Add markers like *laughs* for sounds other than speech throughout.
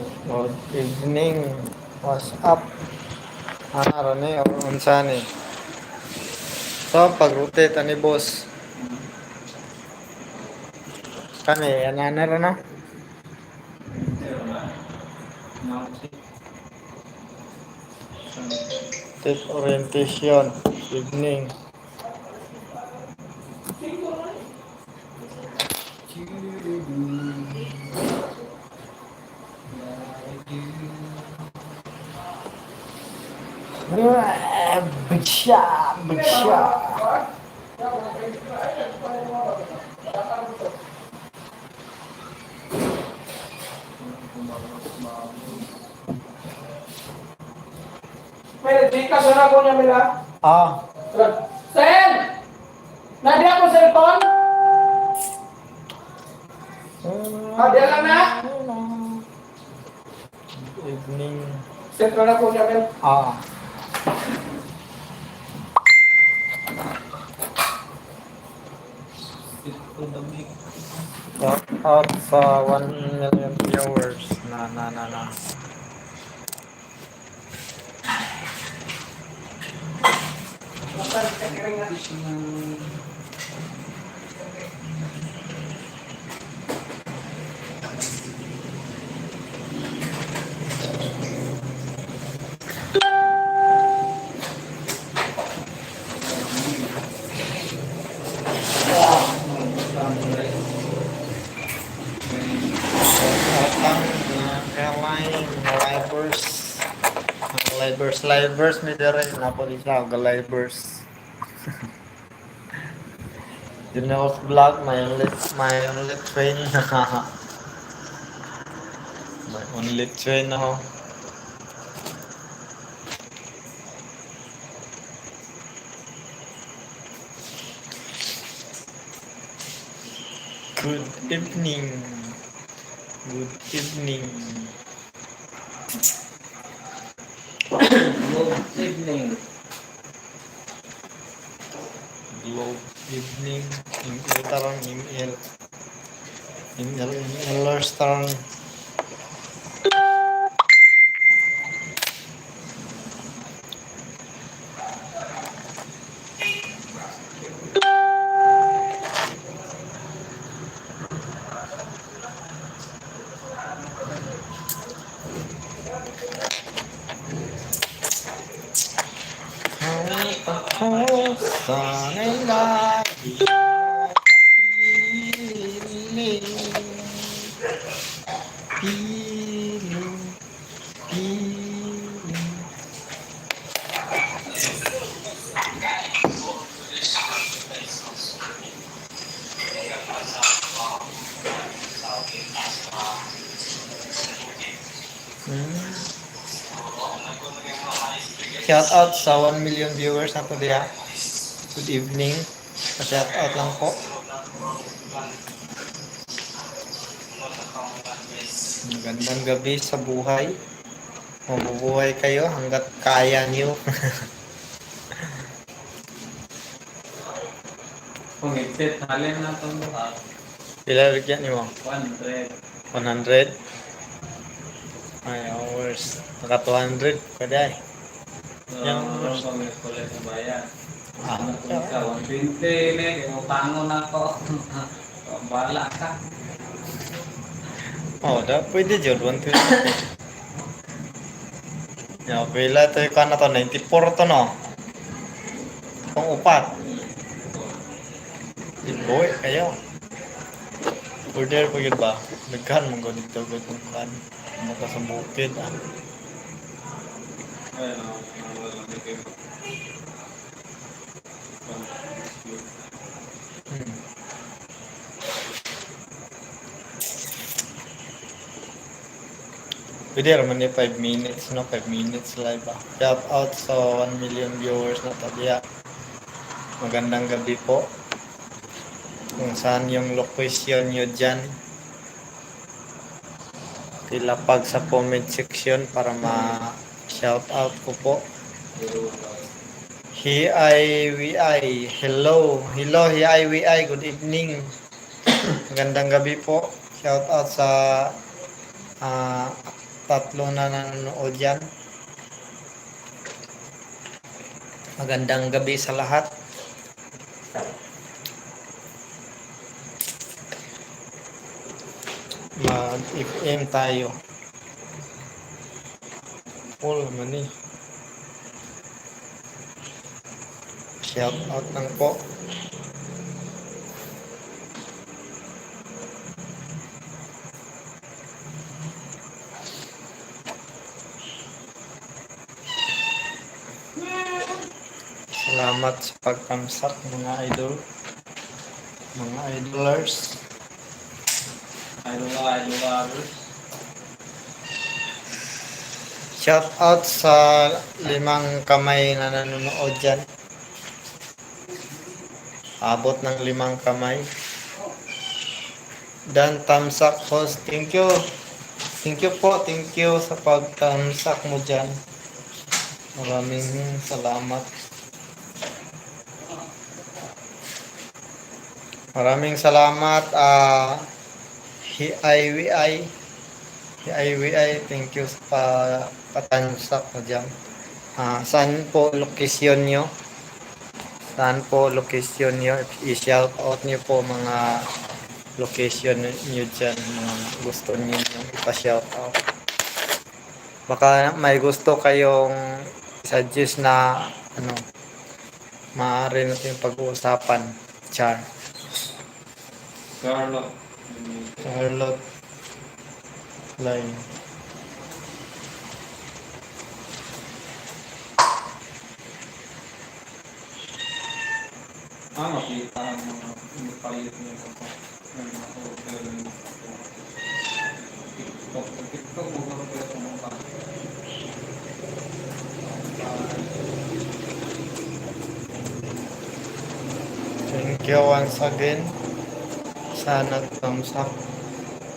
Good evening. What's up? Ano ni or unsa ni? So pag-rotate boss. Kani ana na ra na. Take orientation. Evening. Big shot, big shot. May nagbikas na ako niya mila. Ah, Sen! Nadi ako cellphone? Nadi lang na? evening. Cellphone ako niya mila. Ah. Shout out sa 1 million viewers. Na, na, na, na. Shout out mga kawain, mga livers. Mga livers, livers, may dere. Napoli siya, mga livers. *laughs* Yun na ako vlog, may only, may only train *laughs* na. may only train na ako. Good evening. Good evening. *coughs* Good evening. Globe evening. Email tarang email. Email emailers tarang. Ako sana'y out sa 1 million viewers na to diha. Good evening. Pa-shout out lang po. Magandang gabi sa buhay. Mabubuhay kayo hanggat kaya niyo. *laughs* Kung higpit, halin na itong buhat. Pila bigyan niyo? 100. 100? Ay, hours. Naka 200. Pwede ay. So, Yan. meron kami kulit na bayan. Ah, Ano po ka? 120 ne, kaya utangon na ako. Bala ka. Oh, da pwede jud 120. Ya, pila to yung kana to 94 to no. Kung upat. Iboy kayo. Order pa yun ba? Nagkan mong ganit to gud kung kan. Maka sa bukid ah. Ayun, oh, nawala na kayo. Hmm. Pwede naman ni 5 minutes, no? 5 minutes live ah. Shout out sa 1 million viewers na tadya. Magandang gabi po. Kung saan yung location nyo dyan. Tilapag sa comment section para ma-shout out ko po. Hi-I-wi-I. Hello. Hello, hi-I-wi-I. Good evening. Magandang gabi po. Shout out sa ah, tatlo na nanonood yan. Magandang gabi sa lahat. Mag-FM tayo. Full eh. Shout out lang po. Salamat sa pagkamsak mga idol. Mga idolers. Idol, idol, Shout out sa limang kamay na nanonood dyan. Abot ng limang kamay. Dan Tamsak host, thank you. Thank you po, thank you sa pagtamsak mo dyan. Maraming salamat. Maraming salamat, ah, HIWI. HIWI, thank you sa pa, patansak mo dyan. Ah, saan po location nyo? Saan po location nyo? I-shout out nyo po mga location nyo dyan. Mga gusto nyo ipa-shout out. Baka may gusto kayong suggest na ano, maaari natin pag-uusapan. Char. Carlo. Charlotte Line. Ah, makita mo yung palit niya ko. Yung mga hotel. TikTok. TikTok mo ba kaya tumumpa? Thank you once again sa nag-thumbs up.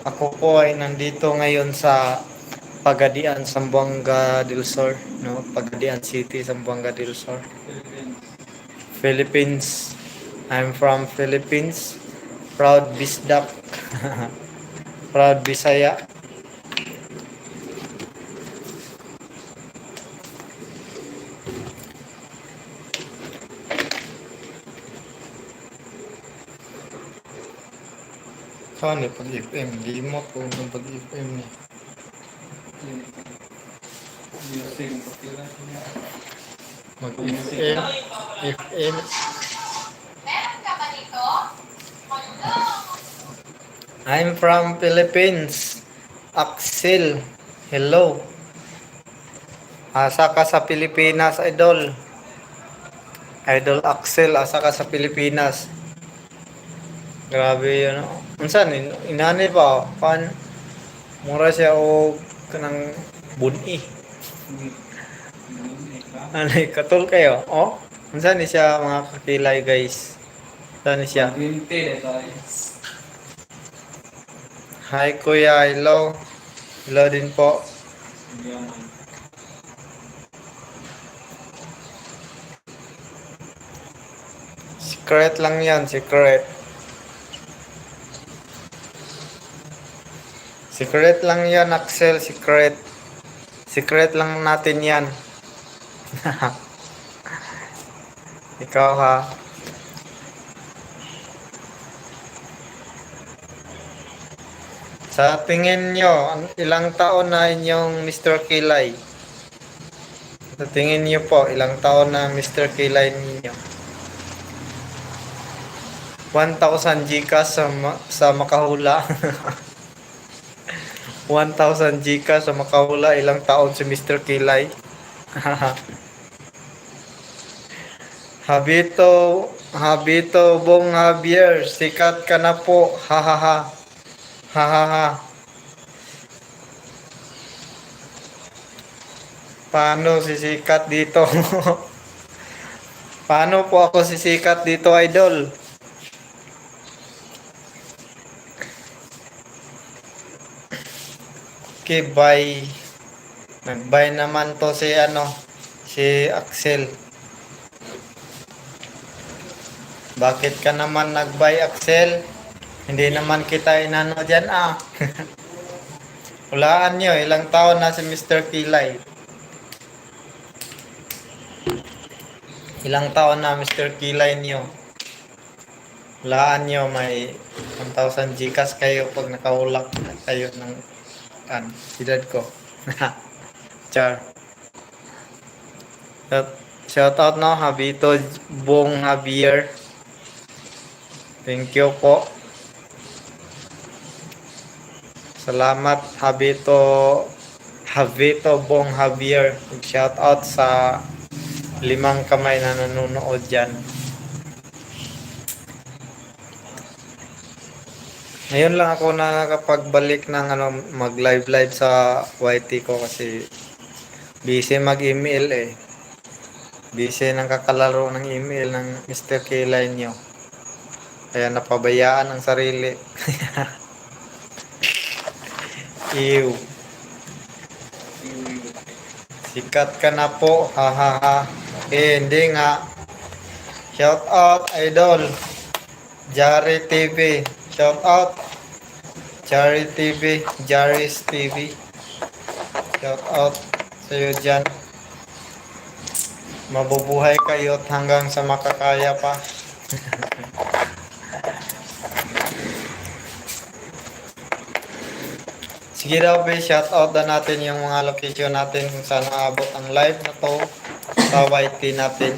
Ako po ay nandito ngayon sa Pagadian, Zamboanga del Sur. No? Pagadian City, Zamboanga del Sur. Philippines. Philippines. I'm from Philippines. Proud Bisdak. *laughs* Proud Bisaya. Saan eh, pag FM? Limot ko ng pag FM niya. Mag FM. FM. Meron ka ba dito? Hello! I'm from Philippines. Axel. Hello. Asa ka sa Pilipinas, idol? Idol Axel, asa ka sa Pilipinas? Grabe yun. oh. Unsan, in inani pa. Pan, mura siya o kanang buni. Ano, katul kayo? Oh, unsan ni siya mga kakilay guys? Unsan ni siya? Tayo. Hi kuya, hello. Hello din po. Secret lang yan, secret. Secret lang yan, Axel, secret. Secret lang natin yan. *laughs* Ikaw ha. Sa tingin nyo, ang ilang taon na inyong Mr. Kilay? Sa tingin nyo po, ilang taon na Mr. Kilay ninyo? 1,000 Gcash sa, ma- sa makahula. *laughs* 1,000 Gcash sa makahula. Ilang taon si Mr. Kilay? *laughs* Habito, Habito Bong Javier, sikat ka na po. Ha ha ha. Ha ha ha. Paano sisikat dito? *laughs* Paano po ako sisikat dito, idol? Okay, bye. Nag-bye naman to si ano, si Axel. Bakit ka naman nag-bye, Axel? Hindi naman kita inano dyan, ah. *laughs* Hulaan nyo, ilang taon na si Mr. Kilay? Ilang taon na Mr. Kilay nyo? Hulaan nyo, may 1,000 Gcash kayo pag nakahulak na kayo ng kan, edad ko. *laughs* Char. Shout out no, Habito Bong Javier. Thank you po. Salamat Habito Habito Bong Javier. Shout out sa limang kamay na nanonood dyan. Ngayon lang ako nakakapagbalik ng ano, mag live live sa YT ko kasi busy mag-email eh. Busy nang kakalaro ng email ng Mr. Kilay nyo. Kaya napabayaan ang sarili. *laughs* Ew. Sikat ka na po. Ha ha ha. Eh, hindi nga. Shout out, idol. Jari TV. Shout out. Jari TV. Jaris TV. Shout out sa iyo dyan. Mabubuhay kayo at hanggang sa makakaya pa. *laughs* Sige daw, be, shout out na natin yung mga location natin kung saan naabot ang live na to sa YT natin.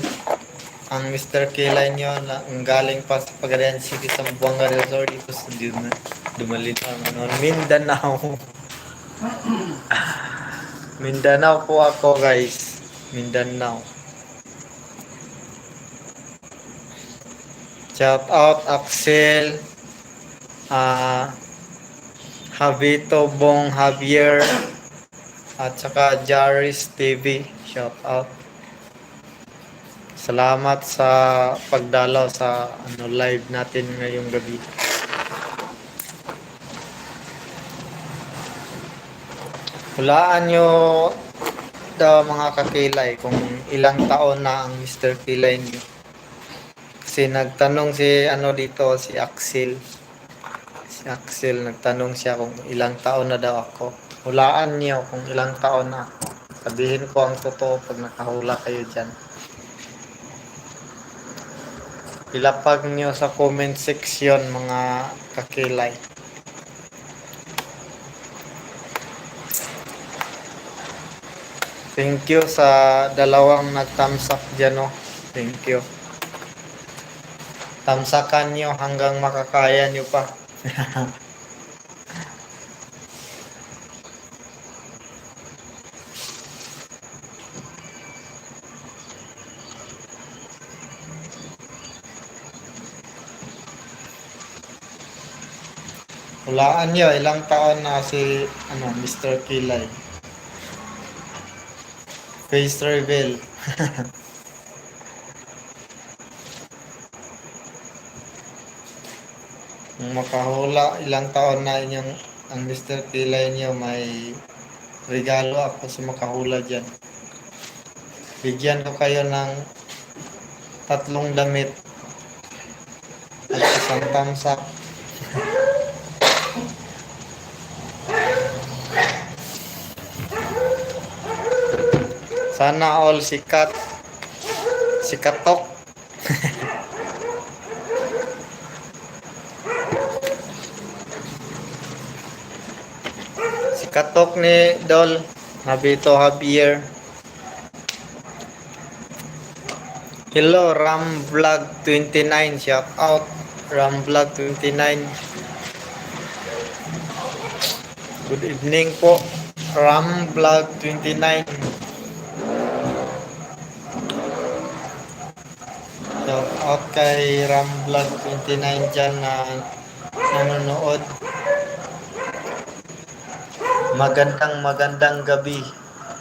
Ang Mr. Kilay nyo na ang galing pa sa Pagadian City sa Buanga Resort dito sa Duma, Dumalinaw, ano, Mindanao. *coughs* Mindanao po ako guys. Mindanao. Shout out Axel. Ah Javito Bong Javier at saka Jaris TV. Shout out. Salamat sa pagdalaw sa ano live natin ngayong gabi. Hulaan nyo daw mga kakilay kung ilang taon na ang Mr. Kilay nyo. Kasi nagtanong si ano dito si Axel. Si Axel nagtanong siya kung ilang taon na daw ako. Hulaan niyo kung ilang taon na ako. Sabihin ko ang totoo pag nakahula kayo dyan. Ilapag niyo sa comment section mga kakilay. Thank you sa dalawang nag-thumbs up dyan, no? Thank you. Tamsakan nyo hanggang makakaya nyo pa. *laughs* Hulaan nyo, ilang taon na si ano, Mr. Kilay. Face reveal. *laughs* Makahula, ilang taon na inyong ang Mr. Kilay niyo may regalo ako sa makahula dyan. Bigyan ko kayo ng tatlong damit at isang thumbs *laughs* Sana all sikat. Sikatok. *laughs* Sikatok ni Dol. Habito Javier. Hello, Ram Vlog 29. Shout out. Ram Vlog 29. Good evening po. Ram Vlog 29. Shout out kay Ram Vlog 29 dyan na nanonood. Magandang magandang gabi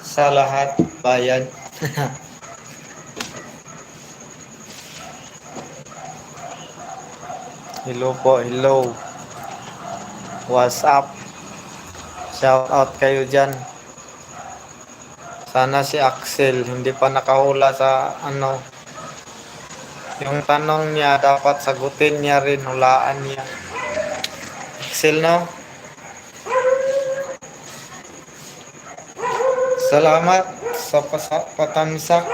sa lahat bayan. *laughs* hello po, hello. What's up? Shout out kayo dyan. Sana si Axel hindi pa nakahula sa ano yung tanong niya dapat sagutin niya rin hulaan niya Axel no Salamat sa pasa- patamsak.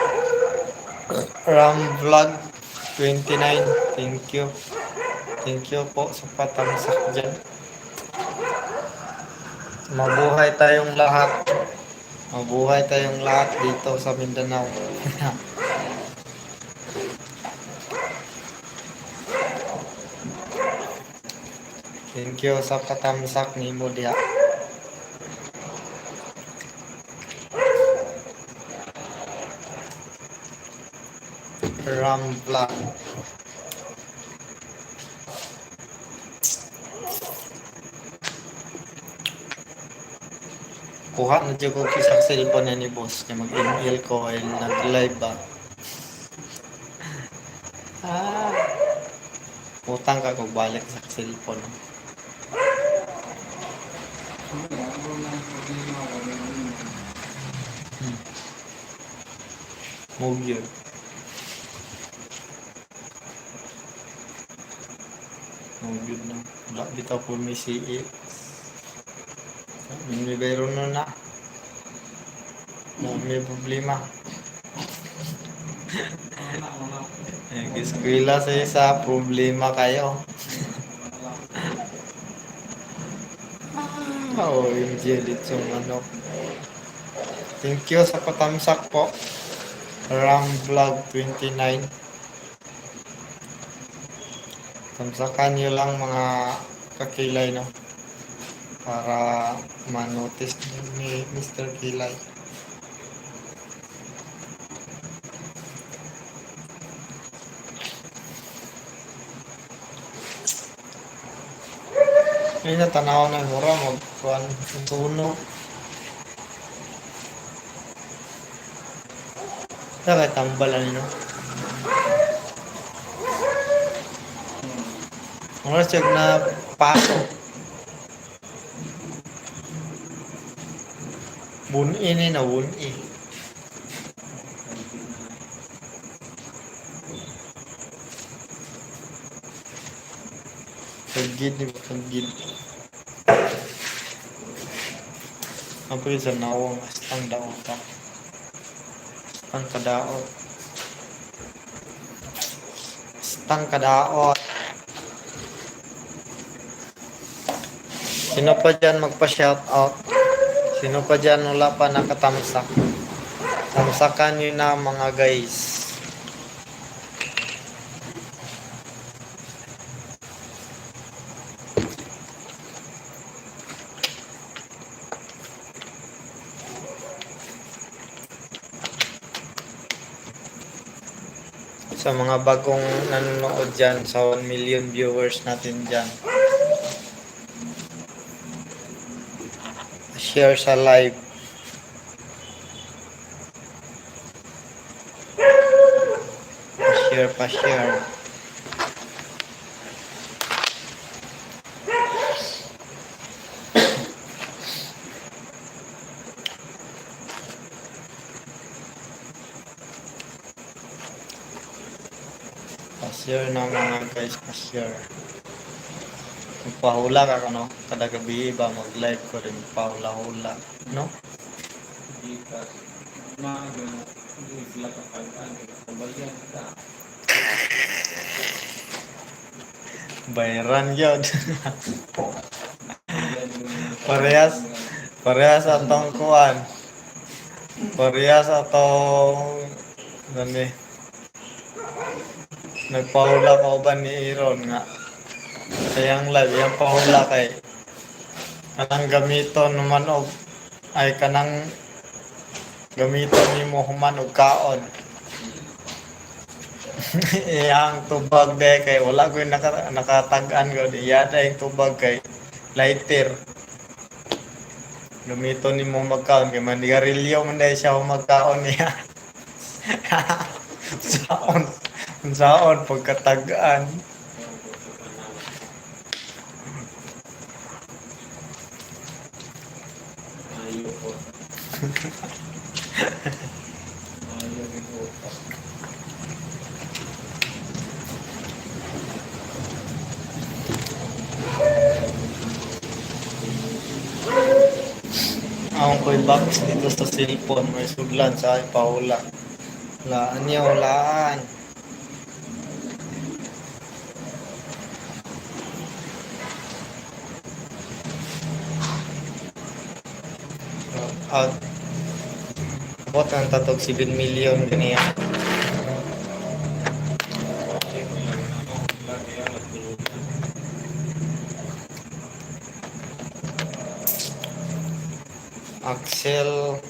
Ram Vlog 29. Thank you. Thank you po sa patamsak dyan. Mabuhay tayong lahat. Mabuhay tayong lahat dito sa Mindanao. *laughs* Thank you sa patamsak ni mo diha. Ram Vlog. Kuha na dyan ko kisang cellphone na ni boss kaya mag-email ko ay nag-live ba. Ah. Utang ka kung balik sa cellphone. Move yun. Move yun na. Wala bitaw po may CX. Bayro na na. May problema. Eh, eskwela sa isa, problema kayo. Yung jelly yung ano. Thank you sa patamsak po. Ram Vlog 29. Tamsakan nyo lang mga kakilay, no? Para manotice ni Mr. Kilay. Ay, natanaw ng mura, magkuhan, tuno. Saka tambalan nyo. Mga siyag na paso. Buni ni na buni. Kagid ni kagid. Apa yung sa nawang astang daon ka? Astang kadaot. Astang kadaot. Sino pa dyan magpa-shout out? Sino pa dyan wala pa nakatamsak? Tamsakan nyo na mga guys. Sa mga bagong nanonood dyan, sa 1 million viewers natin dyan. Share sa live. Pa-share, pa-share. Pa-share na mga pa-share. Magpahula ka no? Kada gabi ba mag-live ko rin pahula-hula, no? Bayaran yun. *laughs* Parehas, parehas atong kuan. Parehas atong nani. Nagpahula ka ba ni Aaron nga? Sayang live, yung pahula kay kanang gamiton naman og ay kanang gamiton ni mo human og kaon. *laughs* Iyang tubag de kay wala ko naka, nakatag-an ko iya yung tubag kay lighter. Gamiton ni mo magkaon kay manigarilyo man dahil siya magkaon niya. *laughs* saon, saon pagkatagaan. Ang ko'y box dito sa cellphone. May sudlan sa ay paula. Laan niyo, laan. Out. Abot ang tatog 7 million ganiya. Axel.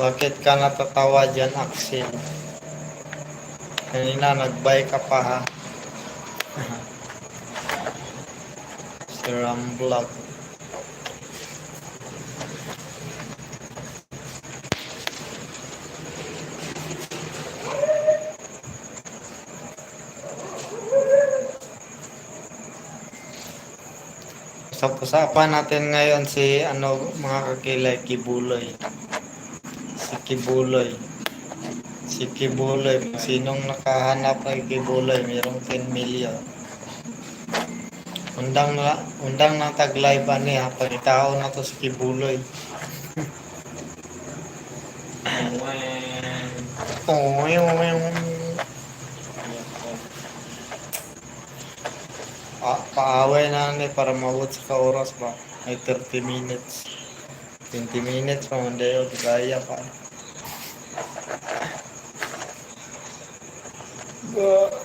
Bakit ka natatawa dyan, Axel? Kanina nag-buy ka pa ha? *laughs* si Ram Vlog. Usap-usapan natin ngayon si ano mga kakilay Kibuloy. Si Kibuloy. Si Kibuloy. Sinong nakahanap kay Kibuloy, mayroong 10 million. Undang na, undang na tag-live ani ha, pagitao na to si Kibuloy. Oh, yung, yung, Ah, paaway na ni para mabot sa ka-oras ba? Ay 30 minutes. 20 minutes pa man dayo, gaya pa. Ba-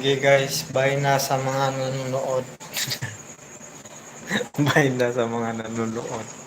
Sige guys, bye na sa mga nanonood. *laughs* bye na sa mga nanonood.